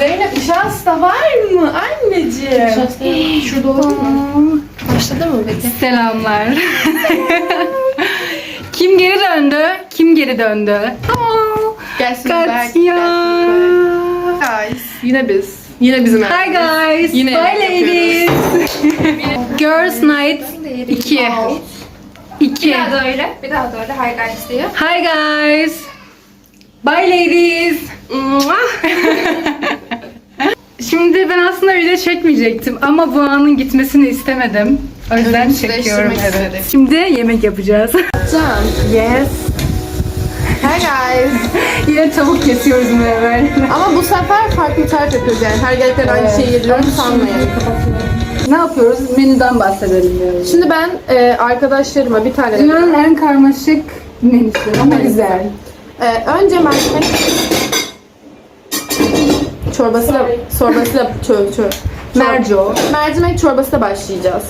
Zeynep nişasta var mı anneciğim? Şurada olur mu? Başladı mı peki? Selamlar. Kim geri döndü? Kim geri döndü? Aa, Gelsin Katya. Guys yine biz. Yine bizim Hi guys. Yine Bye ladies. Girls Night 2. 2. Bir daha da öyle. Bir daha da öyle. Hi guys diye. Hi guys. Bye ladies. Şimdi ben aslında video çekmeyecektim ama bu anın gitmesini istemedim. O yüzden çekiyorum evet. istedik. Şimdi yemek yapacağız. Can. yes. Hi guys. Yine tavuk kesiyoruz böyle. Ama bu sefer farklı tarif yapıyoruz yani. Her geldikten aynı şeyi yediğimizi sanmayın. Ne yapıyoruz? Menüden bahsedelim diyorum. Şimdi ben e, arkadaşlarıma bir tane Dünyanın en karmaşık menüsü ama güzel. e, önce mercimek çorbasıyla çorbasıyla çö, çö, Merco. mercimek çorbasıyla başlayacağız.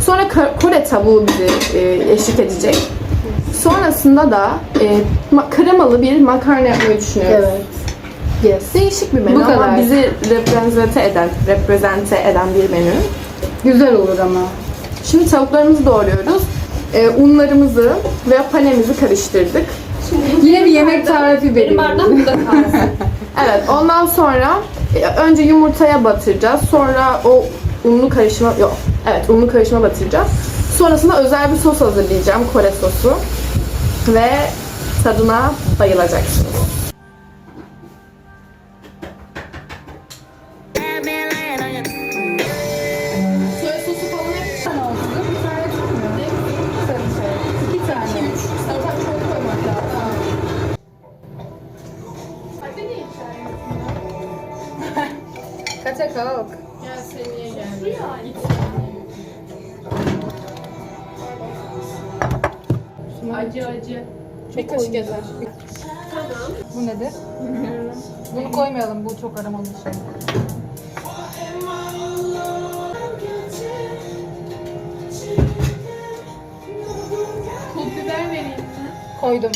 Sonra Kore tavuğu bizi e, eşlik edecek. Sonrasında da e, ma- kremalı bir makarna yapmayı düşünüyoruz. Evet. Yes. Değişik bir menü Bu ama kadar. bizi reprezente eden, reprezente eden bir menü. Güzel olur ama. Şimdi tavuklarımızı doğruyoruz. E, unlarımızı ve panemizi karıştırdık. Yine bir yemek tarifi Benim vereyim. bardağım burada kalsın. Evet, ondan sonra önce yumurtaya batıracağız. Sonra o unlu karışıma, yok, evet unlu karışıma batıracağız. Sonrasında özel bir sos hazırlayacağım, Kore sosu. Ve tadına bayılacaksınız. Acı acı. Bir kaşık yeter. Bu nedir? Bunu koymayalım. Bu çok aromalı bir şey. Pul biber vereyim mi? Koydum.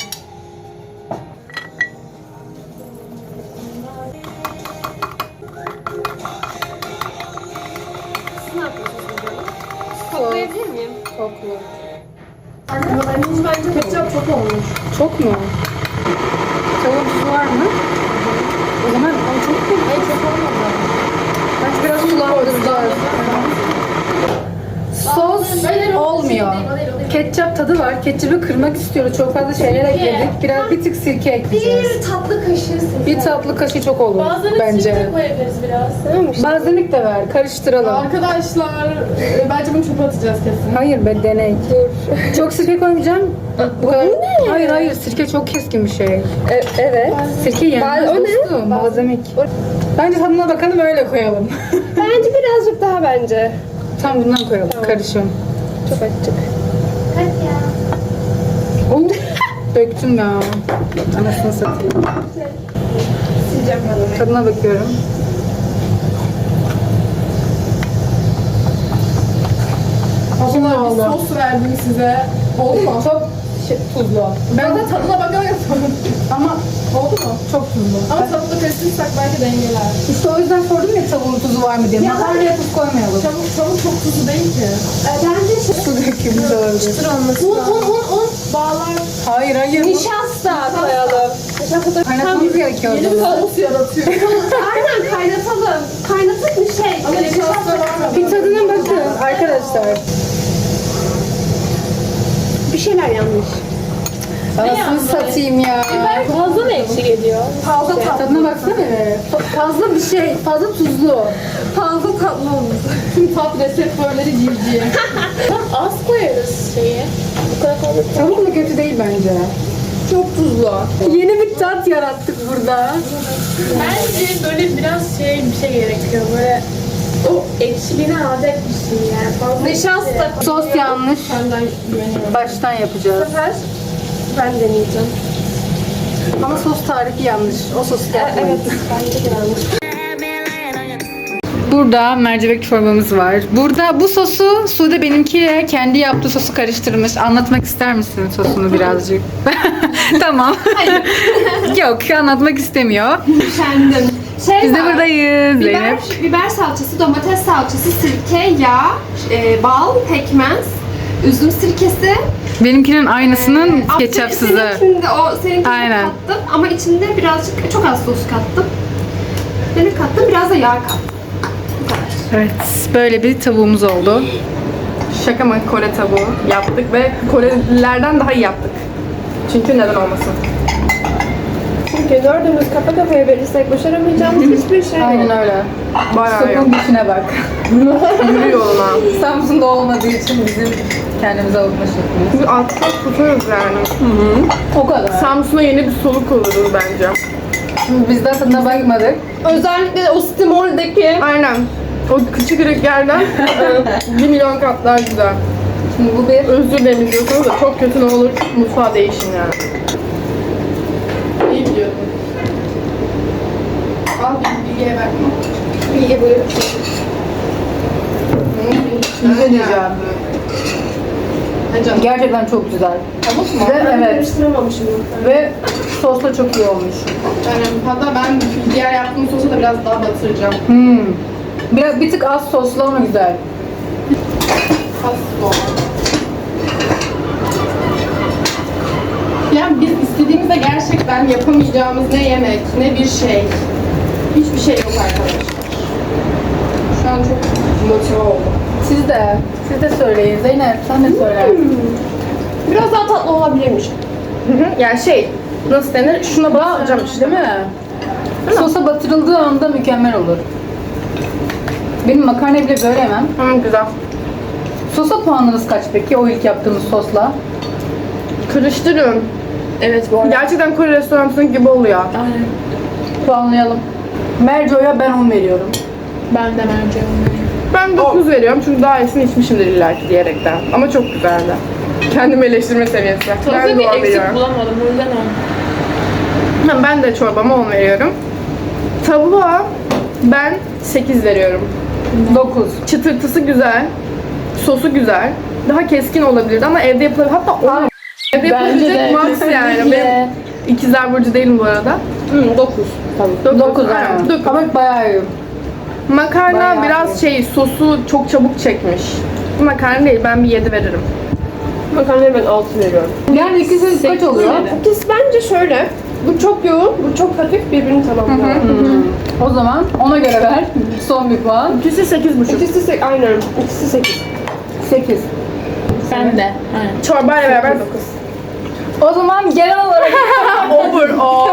Koklayabilir miyim? Koklu. Anneciğim bence ketçap çok mu? Tuzu var mı? O zaman o çok mu? Hayır çok olmadı. Bence biraz sulandıracağız. Sos olmuyor. Ketçap tadı var. Ketçapı kırmak istiyoruz. Çok fazla şeyler ekledik. Biraz bir tık sirke ekleyeceğiz. Bir tatlı kaşığı Bir tatlı kaşığı çok olur bence. koyabiliriz biraz. Balzamik de ver. Karıştıralım. Arkadaşlar e, bence bunu çöpe atacağız kesin. Hayır be deney. Çok sirke koymayacağım. Bu kadar. Hayır hayır sirke çok keskin bir şey. evet. Sirke yenmez Bal- o ne? dostum. Balzamik. Bence tadına bakalım öyle koyalım. Bence birazcık daha bence. Tam bundan koyalım. Karışım. Çok açık. Oh, döktüm ya. Anasını satayım. Sileceğim ben onu. Tadına bakıyorum. Abla bir sos verdim size. Oldu mu? Çok şey, tuzlu. Ben de tadına bakamıyorum. Ama Oldu mu? çok tuzlu. Ama tatlı karıştırırsak belki dengeler. İşte o yüzden sordum ya tavuğun tuzu var mı diye. Makarnaya tuz koymayalım. Tavuk, tavuk çok tuzlu değil ki. Bence şey. Su dökülmüş olabilir. Un un un un. Bağlar Hayır hayır. Nişasta koyalım. Nişasta Kaynatmamız gerekiyor. yeni bir sos yaratıyor. Aynen kaynatalım. Kaynatıp bir şey. Ama nişasta var mı? Bir tadına bakın arkadaşlar. Bir şeyler yanlış. Anasını satayım ya. Fazla mı ekşi geliyor? Fazla tatlı. Tadına baksana be. Fa- Fazla bir şey. Fazla tuzlu. Fazla tatlı olmuş. Tüm tat reseptörleri civciv. Az koyarız şeyi. Bu kadar fazla. Tavuk da kötü değil bence. Çok tuzlu. Yeni bir tat yarattık burada. Bence böyle biraz şey bir şey gerekiyor. Böyle o ekşiliğine adet bir şey yani. Fazla Nişasta. Sos yanlış. Senden güveniyorum. Baştan yapacağız. sefer ben deneyeceğim. Ama sos tarifi yanlış. O sosu yapmayın. Evet, bence de yanlış. Burada mercimek çorbamız var. Burada bu sosu Sude benimkiyle kendi yaptığı sosu karıştırmış. Anlatmak ister misin sosunu birazcık? tamam. Yok anlatmak istemiyor. Kendim. Şey Biz de var. buradayız Biber, Zeynep. biber salçası, domates salçası, sirke, yağ, e, bal, pekmez, üzüm sirkesi. Benimkinin aynısının Ee, ketçapsızı. Seninkinde o seninkinde Aynen. kattım ama içinde birazcık çok az sos kattım. Demir kattım, biraz da yağ kattım. Bu kadar. Evet, böyle bir tavuğumuz oldu. Şaka mı Kore tavuğu yaptık ve Korelilerden daha iyi yaptık. Çünkü neden olmasın? Çünkü dördümüz kafa kafaya verirsek başaramayacağımız hiçbir şey yok. Aynen öyle. Bayağı iyi. Sokun içine bak. Yürü yoluna. Samsun'da olmadığı için bizim kendimize avutma şeklimiz. Biz altta tutarız yani. O kadar. Samsun'a yeni bir soluk oluruz bence. Şimdi biz de tadına bakmadık. Özellikle de o Stimol'deki Aynen. O küçük yerden bir milyon kat daha güzel. Şimdi bu bir Özür dilerim izliyorsanız da çok kötü ne olur mutfağa değişin yani. Ne diyeceğim. Ne canım? Gerçekten çok güzel. Tavuk mu? Ve Ben evet. karıştıramamışım. Ve sos da çok iyi olmuş. Yani hatta ben diğer yaptığım sosu da biraz daha batıracağım. Hmm. Biraz bir tık az soslu ama güzel. Has Yani biz istediğimizde gerçekten yapamayacağımız ne yemek, ne bir şey. Hiçbir şey yok arkadaşlar. Şu an çok motive oldum. Siz de, siz de söyleyin. Zeynep sen de söyle. Biraz daha tatlı olabilirmiş. Hı hı. Yani şey, nasıl denir? Şuna batıracağım işte. Değil mi? Sosa batırıldığı anda mükemmel olur. Benim makarna bile böyle yemem. Hı, güzel. Sosa puanınız kaç peki o ilk yaptığımız sosla? Karıştırın. Evet bu arada. Gerçekten Kore restoranının gibi oluyor. Aynen. Puanlayalım. Merco'ya ben 10 veriyorum. Ben de bence Ben 9 veriyorum çünkü daha iyisini içmişimdir illa ki diyerekten. Ama çok güzeldi. Kendimi eleştirme seviyesi. ben Tadı bir 10 eksik veriyorum. bulamadım. O yüzden on. Ha, Ben de çorbama 10 veriyorum. Tavuğa ben 8 veriyorum. 9. Çıtırtısı güzel. Sosu güzel. Daha keskin olabilirdi ama evde yapılabilir. Hatta o evde yapılabilecek max yani. Ben ikizler burcu değilim bu arada. Hı, dokuz. Dokuz, 9 aynen. aynen. Dokuz. Ama bayağı iyi. Makarna Bayağı biraz şey sosu çok çabuk çekmiş. Bu makarna değil ben bir 7 veririm. Makarnaya ben altı veriyorum. Yani ikisi kaç oluyor? İkisi bence şöyle. Bu çok yoğun, bu çok hafif birbirini tamamlıyor. Hmm. O zaman ona göre ver. Son bir puan. İkisi 8,5. İkisi se- aynen. İkisi sekiz. 8. Ben de. Çorbayla beraber 9. O zaman genel olarak Overall.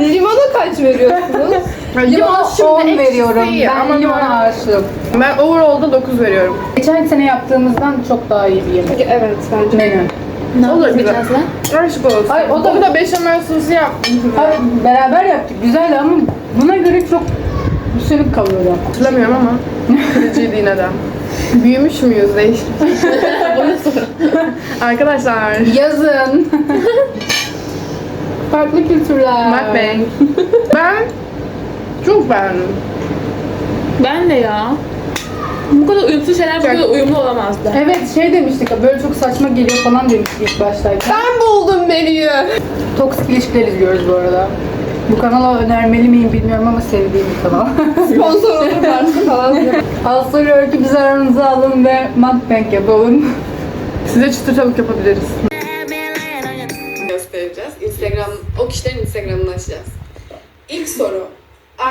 Limona kaç veriyorsunuz? Limona şimdi 10 ekşisi veriyorum. iyi Ben ama limona ben- aşığım. Ben overall'da 9 veriyorum. Geçen sene yaptığımızdan çok daha iyi bir yemek. evet bence. Menü. Ne olur güzel. Aşk olsun. Ay, o da- o da beşamel sosu yapmışım. Hayır, beraber yaptık. Güzeldi ama buna göre çok sönük kalıyordu. Hatırlamıyorum ama kırıcıydı yine de. Büyümüş müyüz değişik. Arkadaşlar. Yazın. Farklı kültürler. Mukbang. Çok beğendim. Ben de ya. Bu kadar uyumsuz şeyler bu kadar uyumlu olamazdı. Evet şey demiştik böyle çok saçma geliyor falan demiştik ilk baştayken. Ben buldum menüyü. Toksik ilişkiler izliyoruz bu arada. Bu kanala önermeli miyim bilmiyorum ama sevdiğim bir kanal. Sponsor olurlarsa falan. Aslı ki biz aranızı alın ve mukbang yapalım. Size çıtır tavuk yapabiliriz. göstereceğiz. Instagram, o kişilerin Instagram'ını açacağız. İlk soru.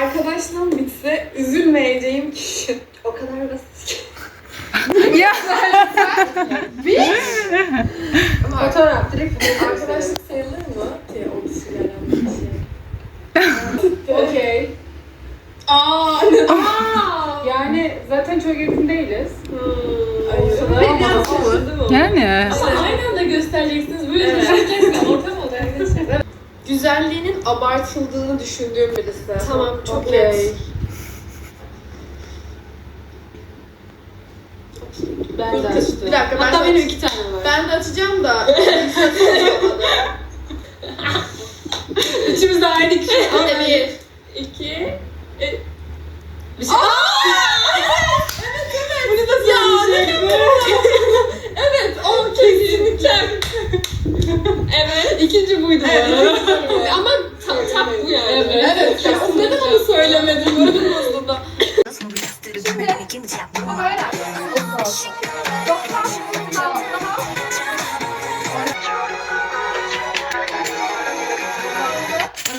Arkadaştan bitse üzülmeyeceğim kişi. O kadar basit ki. ya Ama Fotoğraf direkt arkadaşlık sayılır mı? Ki o bir şey. Okey. Aa, yani zaten çok yakın değiliz. Ay, ben biraz şaşırdım ama. Yani. Ama aynı anda göstereceksiniz. Böyle düşüneceksiniz. Ortam oldu arkadaşlar. Güzelliğinin abartıldığını düşündüğüm birisi. Tamam, çok Okey. net. Ben Bir de açtım. dakika, ben Hatta de- benim iki tane var. Ben de açacağım da. İkimiz de aynı kişi. Hadi bir, iki, e... Bir şey... evet evet. Bunu da söyleyecektim. evet o kesinlikle. evet. İkinci buydu bu Evet. arada. Ama Tam bu yani. Evet. Ya, neden onu söylemedim? Öldüm aslında.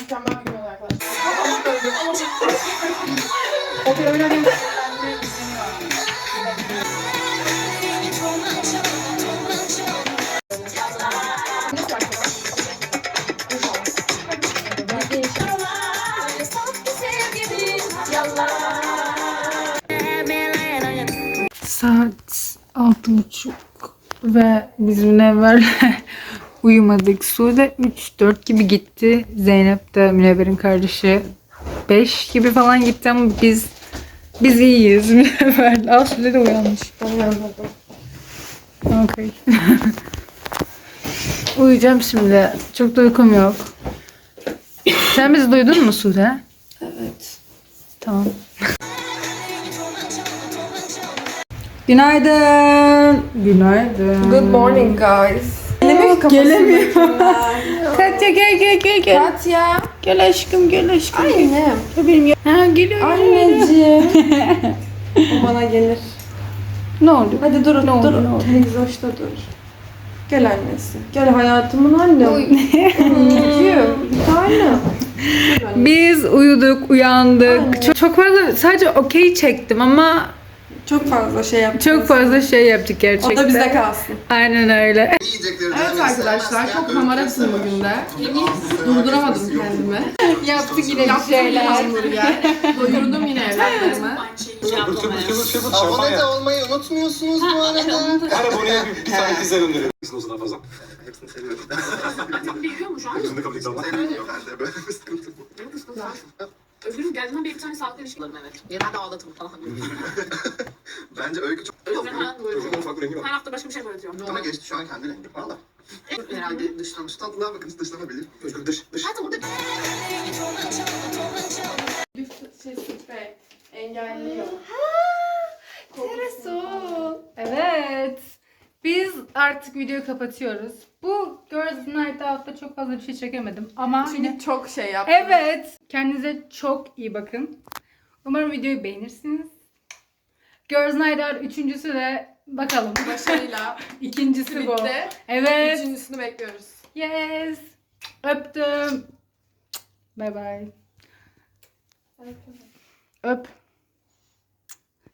Mükemmel bir yol arkadaşlar. buçuk ve biz Münevver'le uyumadık. Sude 3-4 gibi gitti. Zeynep de Münevver'in kardeşi 5 gibi falan gitti ama biz biz iyiyiz Münevver. Al Sude de uyanmış. Okey. Uyuyacağım şimdi. Çok da uykum yok. Sen bizi duydun mu Sude? Evet. Tamam. Günaydın. Günaydın. Good morning guys. Gelemiyor. Katya gel gel gel gel. Katya. Gel aşkım gel aşkım. Annem. Benim ya. Ha geliyor. Anneciğim. o bana gelir. Ne oldu? Hadi dur Ne dur. hoşta dur. Gel annesi. Gel hayatımın annem. Anneciğim. Bir tane. Biz uyuduk, uyandık. Çok, çok fazla sadece okey çektim ama Çok fazla şey yaptık. çok fazla şey yaptık O gerçekten. da bizde kalsın. Aynen öyle. Evet arkadaşlar çok hamaratım bugün de. Durduramadım kendimi. Yaptık yine Yaptım hamburger. Doyurdum yine evlatlarımı. Çabuk çabuk çabuk çabuk Abone de olmayı unutmuyorsunuz bu arada. Her aboneye bir, bir tane pizza gönderiyorsun o zaman fazla. Hepsini seviyorum. Biliyor mu şu an? Hepsini kabul ben de böyle bir sıkıntı bu. Özgür'ün geldiğinden beri bir tane sağlıklı ilişkilerim evet. Genelde ağlatırım falan. Bence öykü çok Özgür falan böyle. Çocuğun ufak bir rengi var. Her hafta başka bir şey öğretiyor. ama geçti şu an kendi rengi. Valla. Herhalde dışlanmış. Şu tatlılığa bakın dışlanabilir. Özgür dış dış. Hayatım burada Şey sprey. Engelliyor. Evet. Biz artık videoyu kapatıyoruz. Bu Girls Night Out'ta çok fazla bir şey çekemedim ama yine Çünkü çok şey yaptım. Evet. Kendinize çok iyi bakın. Umarım videoyu beğenirsiniz. Girls Night üçüncüsü de bakalım. Başarıyla İkincisi bu. bitti. Evet. Üçüncüsünü bekliyoruz. Yes. Öptüm. Bye bye. Öp.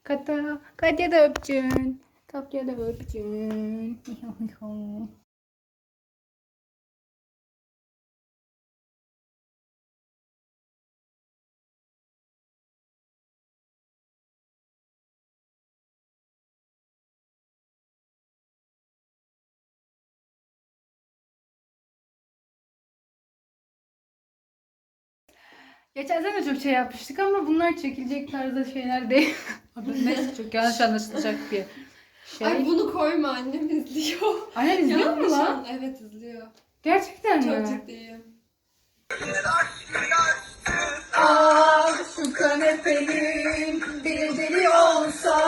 Kata. Katya da öpeceksin. Katya da öpeceksin. Geçen sene çok şey yapmıştık ama bunlar çekilecek tarzda şeyler değil. Neyse çok yanlış anlaşılacak bir şey. Ay bunu koyma annem izliyor. Annem izliyor mu lan? Evet izliyor. Gerçekten çok mi? Çok ciddiyim. Ah şu kanepenin bir deli olsa